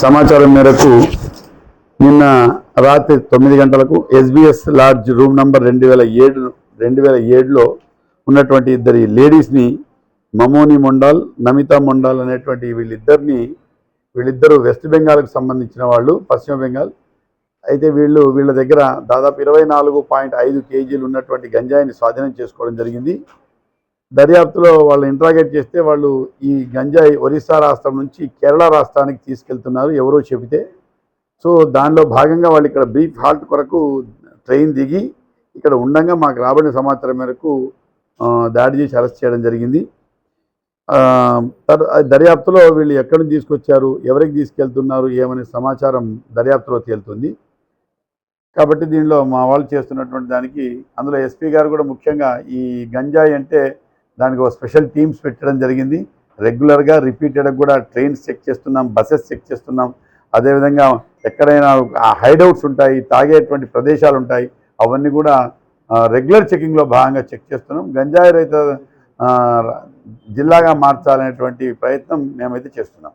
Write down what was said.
సమాచారం మేరకు నిన్న రాత్రి తొమ్మిది గంటలకు ఎస్బీఎస్ లాడ్జ్ రూమ్ నంబర్ రెండు వేల ఏడు రెండు వేల ఏడులో ఉన్నటువంటి ఇద్దరి లేడీస్ని మమోని మొండాల్ నమితా మొండాల్ అనేటువంటి వీళ్ళిద్దరిని వీళ్ళిద్దరూ వెస్ట్ బెంగాల్కు సంబంధించిన వాళ్ళు పశ్చిమ బెంగాల్. అయితే వీళ్ళు వీళ్ళ దగ్గర దాదాపు ఇరవై నాలుగు పాయింట్ ఐదు కేజీలు ఉన్నటువంటి గంజాయిని స్వాధీనం చేసుకోవడం జరిగింది. దర్యాప్తులో వాళ్ళు ఇంట్రాగేట్ చేస్తే వాళ్ళు ఈ గంజాయి ఒరిస్సా రాష్ట్రం నుంచి కేరళ రాష్ట్రానికి తీసుకెళ్తున్నారు ఎవరో చెబితే. సో దానిలో భాగంగా వాళ్ళు ఇక్కడ బ్రీఫ్ హాల్ట్ కొరకు ట్రైన్ దిగి ఇక్కడ ఉండంగా మాకు రాబడిన సమాచారం మేరకు దాడి చేసి అరెస్ట్ చేయడం జరిగింది. దర్యాప్తులో వీళ్ళు ఎక్కడి నుంచి తీసుకొచ్చారు ఎవరికి తీసుకెళ్తున్నారు ఏమనే సమాచారం దర్యాప్తులో తేలుతుంది. కాబట్టి దీనిలో మా వాళ్ళు చేస్తున్నటువంటి దానికి అందులో ఎస్పీ గారు కూడా ముఖ్యంగా ఈ గంజాయి అంటే దానికి ఒక స్పెషల్ టీమ్స్ పెట్టడం జరిగింది. రెగ్యులర్గా రిపీటెడ్గా కూడా ట్రైన్స్ చెక్ చేస్తున్నాం బస్సెస్ చెక్ చేస్తున్నాం. అదేవిధంగా ఎక్కడైనా హైడౌట్స్ ఉంటాయి తాగేటువంటి ప్రదేశాలు ఉంటాయి అవన్నీ కూడా రెగ్యులర్ చెకింగ్లో భాగంగా చెక్ చేస్తున్నాం. గంజాయి రైతు జిల్లాగా మార్చాలనేటువంటి ప్రయత్నం మేమైతే చేస్తున్నాం.